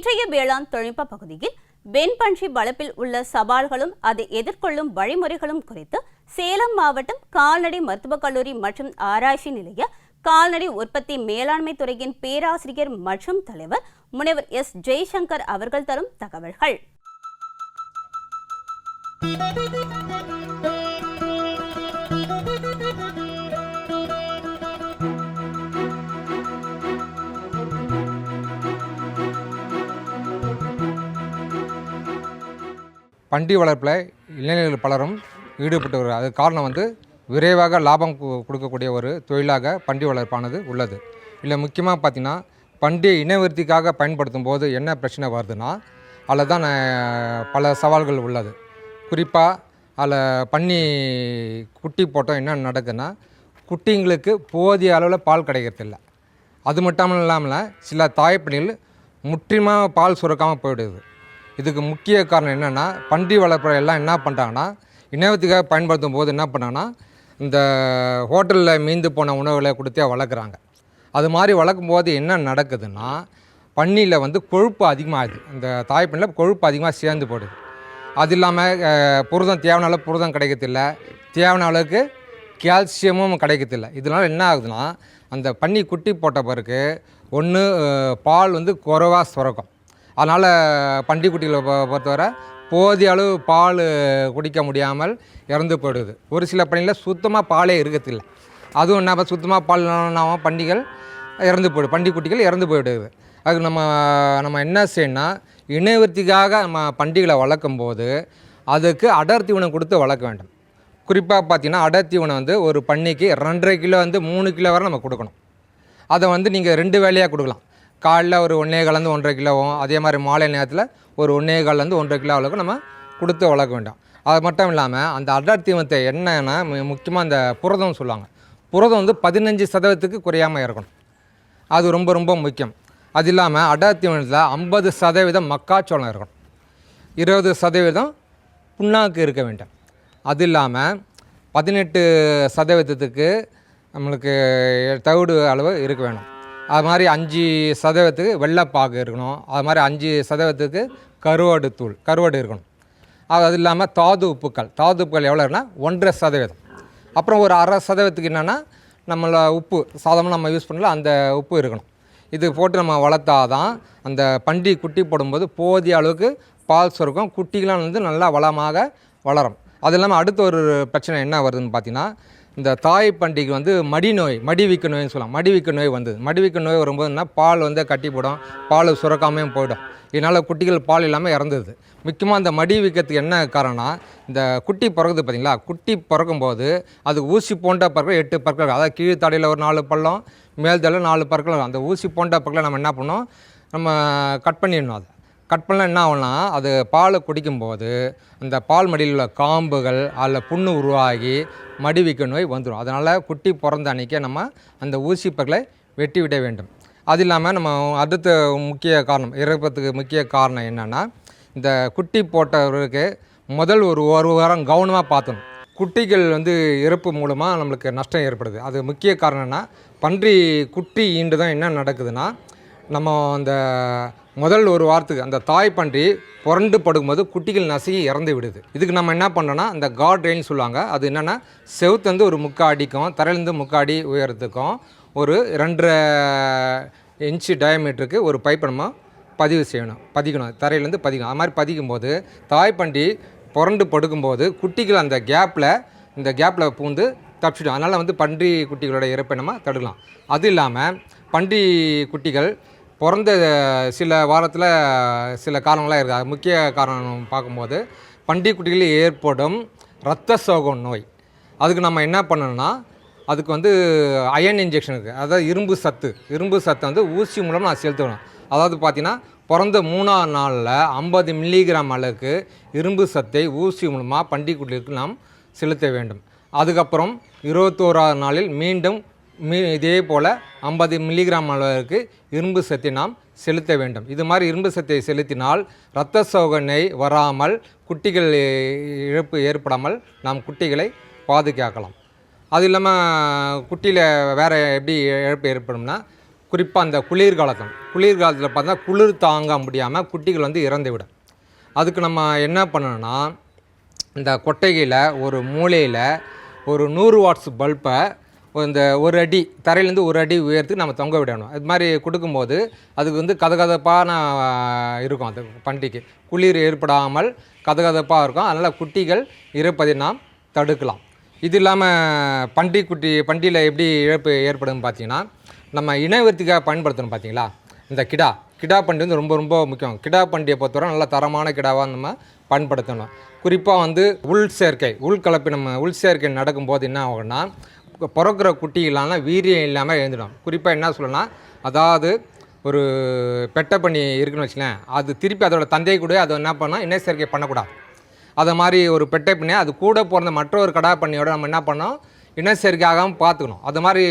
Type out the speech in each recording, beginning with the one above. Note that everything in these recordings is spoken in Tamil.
இன்றைய வேளாண் தொழில்நுட்ப பகுதியில் வெண்பன்றி வளர்ப்பில் உள்ள சவால்களும் அதை எதிர்கொள்ளும் வழிமுறைகளும் குறித்து சேலம் மாவட்டம் கால்நடை மருத்துவக் கல்லூரி மற்றும் ஆராய்ச்சி நிலைய கால்நடை உற்பத்தி மேலாண்மை துறையின் பேராசிரியர் மற்றும் தலைவர் முனைவர் எஸ் ஜெய்சங்கர் அவர்கள் தரும் தகவல்கள். பண்டி வளர்ப்பில் இளைஞர்கள் பலரும் ஈடுபட்டு வருகிறார் அதுக்கு காரணம் வந்து விரைவாக லாபம் கொடுக்கக்கூடிய ஒரு தொழிலாக பண்டி வளர்ப்பானது உள்ளது. இல்லை முக்கியமாக பார்த்தீங்கன்னா பண்டிகை இனவிருத்திக்காக பயன்படுத்தும் போது என்ன பிரச்சனை வருதுன்னா அதில் தான் பல சவால்கள் உள்ளது. குறிப்பாக அதில் பன்னி குட்டி போட்டோம் என்ன நடக்குதுன்னா குட்டிங்களுக்கு போதிய அளவில் பால் கிடைக்கிறதில்ல. அது மட்டும் இல்லாமல் சில தாய்ப்பணிகள் முற்றிலுமாக பால் சுரக்காமல் போயிடுது. இதுக்கு முக்கிய காரணம் என்னென்னா பன்றி வளர்ப்புற எல்லாம் என்ன பண்ணுறாங்கன்னா இணையத்துக்காக பயன்படுத்தும் போது என்ன பண்ணாங்கன்னா இந்த ஹோட்டலில் மீந்து போன உணவுகளை கொடுத்தே வளர்க்குறாங்க. அது மாதிரி வளர்க்கும் போது என்ன நடக்குதுன்னா பன்னியில் வந்து கொழுப்பு அதிகமாகுது. இந்த தாய்ப்பண்ணில் கொழுப்பு அதிகமாக சேர்ந்து போடுது. அது இல்லாமல் புரதம் தேவையான அளவு புரதம் கிடைக்கிறதில்ல. தேவையான அளவுக்கு கால்சியமும் கிடைக்கிறதில்ல. இதனால் என்ன ஆகுதுன்னா அந்த பன்னி குட்டி போட்ட பிறகு ஒன்று பால் வந்து குறைவாக சுரக்கும். அதனால் பண்டிக்குட்டிகளை பொறுத்தவரை போதிய அளவு பால் குடிக்க முடியாமல் இறந்து போயிடுது. ஒரு சில பணியில் சுத்தமாக பாலே இருக்கிறதில்ல அதுவும் என்ன சுத்தமாக பால் பண்டிகள் இறந்து போயிடு பண்டிக்குட்டிகள் இறந்து போயிடுது. அதுக்கு நம்ம நம்ம என்ன செய்யணும்னா இனவர்த்திக்காக நம்ம பண்டிகளை வளர்க்கும் போது அதுக்கு அடர் தீவனம் கொடுத்து வளர்க்க வேண்டும். குறிப்பாக பார்த்தீங்கன்னா அடர் தீவனம் வந்து ஒரு பன்னிக்கு ரெண்டரை கிலோ வந்து மூணு கிலோ வரை நம்ம கொடுக்கணும். அதை வந்து நீங்கள் ரெண்டு வேலையாக கொடுக்கலாம். காலைல ஒரு ஒன்றே காலேருந்து ஒன்றரை கிலோவும் அதே மாதிரி மாலை நேரத்தில் ஒரு ஒன்றே கால்லேருந்து ஒன்றரை கிலோ அளவுக்கு நம்ம கொடுத்து வளர்க்க வேண்டாம். அது மட்டும் இல்லாமல் அந்த அடர் தீவனத்தை என்னன்னா முக்கியமாக அந்த புரதம் சொல்லுவாங்க. புரதம் வந்து பதினஞ்சு சதவீதத்துக்கு குறையாமல் இருக்கணும். அது ரொம்ப ரொம்ப முக்கியம். அது இல்லாமல் அடர் தீவனத்தில் ஐம்பது சதவீதம் மக்காச்சோளம் இருக்கணும். இருபது சதவீதம் புண்ணாக்கு இருக்க வேண்டும். அது இல்லாமல் பதினெட்டு சதவீதத்துக்கு நம்மளுக்கு தவிடு அளவு இருக்க வேணும். அது மாதிரி அஞ்சு சதவீதத்துக்கு வெள்ளைப்பாகு இருக்கணும். அது மாதிரி அஞ்சு சதவீதத்துக்கு கருவாடு தூள் கருவாடு இருக்கணும். அது அது இல்லாமல் தாது உப்புக்கள் தாது உப்புக்கள் எவ்வளோ இருக்குன்னா ஒன்றரை சதவீதம். அப்புறம் ஒரு அரை சதவீதத்துக்கு என்னென்னா நம்மளை உப்பு சாதமாக நம்ம யூஸ் பண்ணல அந்த உப்பு இருக்கணும். இது போட்டு நம்ம வளர்த்தாதான் அந்த பண்டி குட்டி போடும்போது போதிய அளவுக்கு பால் சுரக்கும் குட்டிகளாம் வந்து நல்லா வளமாக வளரும். அது இல்லாமல் அடுத்த ஒரு பிரச்சனை என்ன வருதுன்னு பார்த்தீங்கன்னா இந்த தாய் பண்டிகை வந்து மடி நோய் மடிவீக்க நோய்னு சொல்லலாம். மடிவீக்க நோய் வந்தது. மடிவீக்க நோய் வரும்போதுன்னா பால் வந்து கட்டி போடும் பால் சுரக்காமையும் போயிடும். இதனால் குட்டிகள் பால் இல்லாமல் இறந்தது முக்கியமாக அந்த மடி வீக்கத்துக்கு என்ன காரணம்னா இந்த குட்டி பிறகுது பார்த்தீங்களா குட்டி பிறக்கும்போது அது ஊசி போன்ற பறக்க எட்டு பற்கள் அதாவது கீழ் தடையில் ஒரு நாலு பள்ளம் மேல்தடையில் நாலு பற்கள் வரும். அந்த ஊசி போன்ற பற்களை நம்ம என்ன பண்ணோம் நம்ம கட் பண்ணிடணும் அதை. கட் பண்ணால் என்ன ஆகும்னா அது பாலை குடிக்கும்போது அந்த பால் மடியில் உள்ள காம்புகள் அதில் புண்ணு உருவாகி மடிவிக்க நோய் வந்துடும் அதனால் குட்டி பிறந்த அன்னைக்கே நம்ம அந்த ஊசி வெட்டி விட வேண்டும். அது இல்லாமல் நம்ம அடுத்த முக்கிய காரணம் இறப்பத்துக்கு முக்கிய காரணம் என்னென்னா இந்த குட்டி போட்டவருக்கு முதல் ஒரு ஒரு வாரம் கவனமாக பார்த்தணும் குட்டிகள் வந்து இறப்பு மூலமாக நம்மளுக்கு நஷ்டம் ஏற்படுது. அது முக்கிய காரணம்னா பன்றி குட்டி ஈண்டு தான் என்ன நடக்குதுன்னா நம்ம அந்த முதல் ஒரு வாரத்துக்கு அந்த தாய் பன்றி புரண்டு படுக்கும்போது குட்டிகள் நசுகி இறந்து விடுது. இதுக்கு நம்ம என்ன பண்ணோன்னா அந்த காட் ரெயின் சொல்லுவாங்க. அது என்னென்னா செவுத்துலேருந்து ஒரு முக்கா அடிக்கும் தரையிலேருந்து முக்கா அடி உயரத்துக்கும் ஒரு ரெண்டரை இன்ச்சு டயமீட்டருக்கு ஒரு பைப்பை நம்ம பதிவு செய்யணும். பதிக்கணும். தரையிலேருந்து பதிக்கணும். அது மாதிரி பதிக்கும் போது தாய் பண்டி புரண்டு படுக்கும்போது குட்டிகள் அந்த கேப்பில் இந்த கேப்பில் பூந்து தப்பிச்சிடும். அதனால் வந்து பன்றி குட்டிகளோட இறப்பை நம்ம தடுக்கலாம். அது இல்லாமல் பன்றி குட்டிகள் பிறந்த சில வாரத்தில் சில காரணங்களாக இருக்குது அது முக்கிய காரணம் பார்க்கும்போது பன்றி குட்டிகளில் ஏற்படும் இரத்த சோகம் நோய். அதுக்கு நம்ம என்ன பண்ணணும்னா அதுக்கு வந்து அயன் இன்ஜெக்ஷன் இருக்குது அதாவது இரும்பு சத்து. இரும்பு சத்தை வந்து ஊசி மூலம் நான் செலுத்தணும். அதாவது பார்த்தீங்கன்னா பிறந்த மூணாவது நாளில் ஐம்பது மில்லிகிராம் அளவுக்கு இரும்பு சத்தை ஊசி மூலமாக பண்டிகைக்குட்டிகளுக்கு நாம் செலுத்த வேண்டும். அதுக்கப்புறம் இருபத்தோராவது நாளில் மீண்டும் மீ இதே போல் ஐம்பது மில்லிகிராம் அளவிற்கு இரும்பு சத்தை நாம் செலுத்த வேண்டும். இது மாதிரி இரும்பு சத்தை செலுத்தினால் இரத்த சோகனை வராமல் குட்டிகள் இழப்பு ஏற்படாமல் நாம் குட்டிகளை பாதுகாக்கலாம். அது இல்லாமல் குட்டியில் வேறு எப்படி இழப்பு ஏற்படும்னா குறிப்பாக அந்த குளிர்காலத்தில் குளிர்காலத்தில் பார்த்தா குளிர் தாங்க முடியாமல் குட்டிகள் வந்து இறந்துவிடும். அதுக்கு நம்ம என்ன பண்ணணும்னா இந்த கொட்டைகையில் ஒரு மூலையில் ஒரு நூறு வாட்ஸ் பல்பை இந்த ஒரு அடி தரையிலேருந்து ஒரு அடி உயர்த்து நம்ம தொங்க விடணும். இது மாதிரி கொடுக்கும்போது அதுக்கு வந்து கதகதப்பான இருக்கும் அந்த பண்டிகை. குளிர் ஏற்படாமல் கதகதப்பாக இருக்கும். அதனால் குட்டிகள் இறப்பதை நாம் தடுக்கலாம். இது இல்லாமல் பன்றி குட்டி பண்டியில் எப்படி இழப்பு ஏற்படும் பார்த்தீங்கன்னா நம்ம இனவர்த்திக்காக பயன்படுத்தணும் பார்த்தீங்களா? இந்த கிடா. கிடா பண்டி வந்து ரொம்ப ரொம்ப முக்கியம். கிடா பண்டியை பொறுத்தவரை நல்ல தரமான கிடாவாக நம்ம பயன்படுத்தணும். குறிப்பாக வந்து உள் சேர்க்கை உள் நம்ம உள் சேர்க்கை நடக்கும்போது என்ன ஆகும்னா பிறக்கிற குட்டிகளான வீரியம் இல்லாமல் எழுந்துடும். குறிப்பாக என்ன சொல்லலாம் அதாவது ஒரு பெட்டை பண்ணி இருக்குன்னு வச்சுக்கலேன் அது திருப்பி அதோட தந்தை கூட அதை என்ன பண்ணால் இணை சேர்க்கை பண்ணக்கூடாது. அதை மாதிரி ஒரு பெட்டை பண்ணி அது கூட பிறந்த மற்றொரு கடா பண்ணியோட நம்ம என்ன பண்ணோம் இணை சேர்க்கை ஆகாமல் பார்த்துக்கணும். அது மாதிரி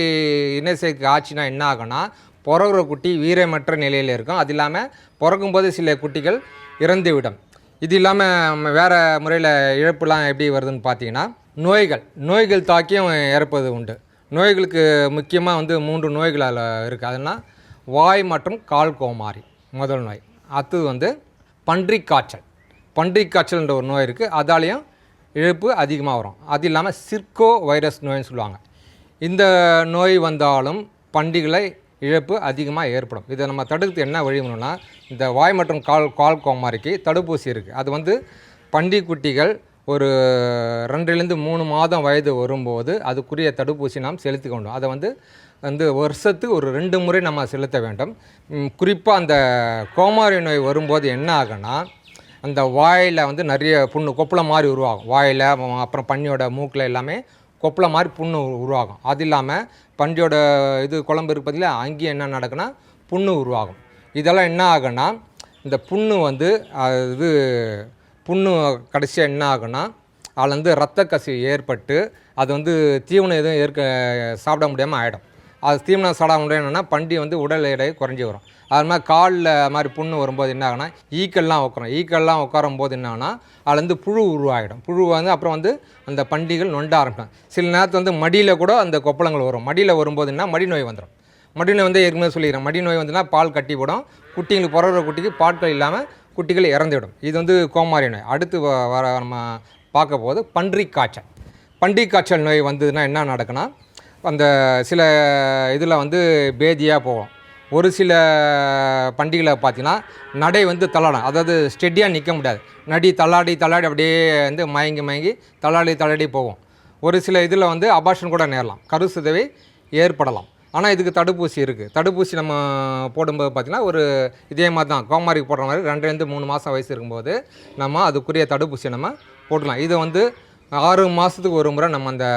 இணை சேர்க்கை ஆச்சுன்னா என்ன ஆகும்னா பிறகுற குட்டி வீரமற்ற நிலையில் இருக்கும். அது இல்லாமல் பிறக்கும்போது சில குட்டிகள் இறந்துவிடும். இது இல்லாமல் வேறு முறையில் இழப்புலாம் எப்படி வருதுன்னு பார்த்தீங்கன்னா நோய்கள். நோய்கள் தாக்கியும் இறப்பது உண்டு. நோய்களுக்கு முக்கியமாக வந்து மூன்று நோய்களால் இருக்குது அதெல்லாம் வாய் மற்றும் கால் கோமாரி முதல் நோய். அடுத்தது வந்து பன்றி காய்ச்சல் பன்றி காய்ச்சல்ன்ற ஒரு நோய் இருக்குது அதாலேயும் இழப்பு அதிகமாக வரும். அது இல்லாமல் சிர்கோ வைரஸ் நோய்னு சொல்லுவாங்க. இந்த நோய் வந்தாலும் பண்டிகளை இழப்பு அதிகமாக ஏற்படும். இதை நம்ம தடுக்கிறது என்ன வழிமுறைனா இந்த வாய் மற்றும் கால் கால் கோமாரிக்கு தடுப்பூசி இருக்குது அது வந்து பண்டிகை குட்டிகள் ஒரு ரெண்டுலேருந்து மூணு மாதம் வயது வரும்போது அதுக்குரிய தடுப்பூசி நாம் செலுத்தி கொண்டோம். அதை வந்து வந்து வருஷத்துக்கு ஒரு ரெண்டு முறை நம்ம செலுத்த வேண்டும். குறிப்பாக அந்த கோமாரி நோய் வரும்போது என்ன ஆகுனா அந்த வாயில் வந்து நிறைய புண்ணு கொப்பளை மாதிரி உருவாகும். வாயில் அப்புறம் பன்னியோட மூக்கில் எல்லாமே கொப்பளை மாதிரி புண்ணு உருவாகும். அது இல்லாமல் பன்றியோட இது குழம்பு இருப்பதில் பதில் அங்கேயும் என்ன நடக்குன்னா புண்ணு உருவாகும். இதெல்லாம் என்ன ஆகும்னா இந்த புண்ணு வந்து இது புண்ணு கடைசியாக என்ன ஆகுன்னா அதில் வந்து ரத்த கசிவு ஏற்பட்டு அது வந்து தீவனம் எதுவும் ஏற்க சாப்பிட முடியாமல் ஆகிடும் அது தீவனம் சாப்பிட முடியணும்னா பண்டி வந்து உடல் எடை குறைஞ்சி வரும். அது மாதிரி காலில் மாதிரி புண்ணு வரும்போது என்ன ஆகுனா ஈக்கள்லாம் உட்காரும் ஈக்கள்லாம் உட்காரும் போது என்ன அதில் வந்து புழு உருவாகிடும் புழு வந்து அப்புறம் வந்து அந்த பண்டிகள் நொண்ட ஆரம்பிக்கும். சில நேரத்தில் வந்து மடியில் கூட அந்த கொப்பளங்கள் வரும். மடியில் வரும்போது என்ன மடி நோய் வந்துடும் மடி நோய் வந்து ஏற்கனவே சொல்லிக்கிறேன் மடி நோய் வந்துன்னா பால் கட்டி போடும். குட்டிங்களுக்கு பிறகுற குட்டிக்கு பாட்கள் இல்லாமல் குட்டிகள் இறந்துவிடும். இது வந்து கோமாரி நோய். அடுத்து வ- வர நம்ம பார்க்க போது பன்றி காய்ச்சல். பன்றி காய்ச்சல் நோய் வந்ததுன்னா என்ன நடக்குன்னா அந்த சில இதில் வந்து பேதியாக போகும். ஒரு சில பண்டிகையில் பார்த்தீங்கன்னா நடை வந்து தள்ளாடும் அதாவது ஸ்டெடியாக நிற்க முடியாது. நடி தள்ளாடி தள்ளாடி அப்படியே வந்து மயங்கி மயங்கி தள்ளாடி தள்ளாடி போகும். ஒரு சில இதில் வந்து அபாஷன் கூட நேரலாம். கருசுதவி ஏற்படலாம். ஆனால் இதுக்கு தடுப்பூசி இருக்குது தடுப்பூசி நம்ம போடும்போது பார்த்திங்கன்னா ஒரு இதே மாதிரி தான் கோமாரிக்கு போடுற மாதிரி ரெண்டுலேருந்து மூணு மாதம் வயசு இருக்கும்போது நம்ம அதுக்குரிய தடுப்பூசியை நம்ம போடலாம் இதை வந்து ஆறு மாதத்துக்கு ஒரு முறை நம்ம அந்த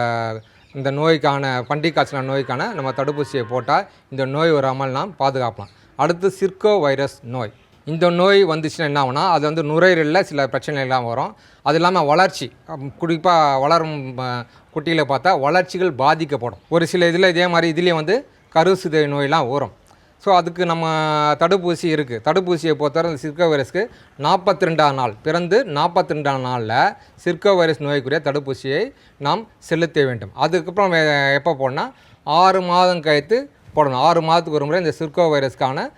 இந்த நோய்க்கான பண்டிகை காய்ச்சலான நோய்க்கான நம்ம தடுப்பூசியை போட்டால் இந்த நோய் வராமல் நாம் பாதுகாக்கலாம். அடுத்து சிர்கோ வைரஸ் நோய். இந்த நோய் வந்துச்சுன்னா என்ன ஆகுனா அது வந்து நுரையீரலில் சில பிரச்சனைகள்லாம் வரும். அது இல்லாமல் வளர்ச்சி. குறிப்பாக வளரும் குட்டிகளை பார்த்தா வளர்ச்சிகள் பாதிக்கப்படும். ஒரு சில இதில் இதே மாதிரி இதுலேயே வந்து கருசிதை நோயெலாம் வரும். ஸோ அதுக்கு நம்ம தடுப்பூசி இருக்குது தடுப்பூசியை பொறுத்தவரை இந்த சிர்கோ வைரஸ்க்கு நாற்பத்தி ரெண்டாம் நாள் பிறந்து நாற்பத்தி ரெண்டாம் நாளில் சிர்கோ வைரஸ் நோய்க்குரிய தடுப்பூசியை நாம் செலுத்த வேண்டும். அதுக்கப்புறம் வே- எப்போ போடணும்னா ஆறு மாதம் கழித்து போடணும். ஆறு மாதத்துக்கு ஒரு முறை இந்த சிர்கோ வைரஸ்க்கான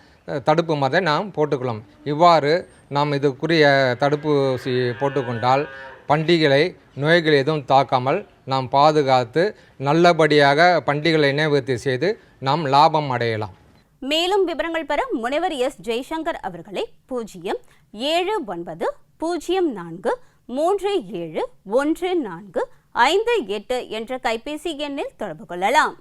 தடுப்பு மருந்தை நாம் போட்டுக்கலாம் இவ்வாறு நாம் இதுக்குரிய தடுப்பூசி போட்டுக்கொண்டால் பண்டிகளை நோய்கள் எதுவும் தாக்காமல் நாம் பாதுகாத்து நல்லபடியாக பண்டிகளை நினைவுறுத்தி செய்து நாம் லாபம் அடையலாம். மேலும் விவரங்கள் பெற முனைவர் எஸ். ஜெய்சங்கர் அவர்களை பூஜ்ஜியம் ஏழு ஒன்பது பூஜ்ஜியம் நான்கு மூன்று ஏழு ஒன்று நான்கு ஐந்து எட்டு என்ற கைபேசி எண்ணில் தொடர்பு கொள்ளலாம்.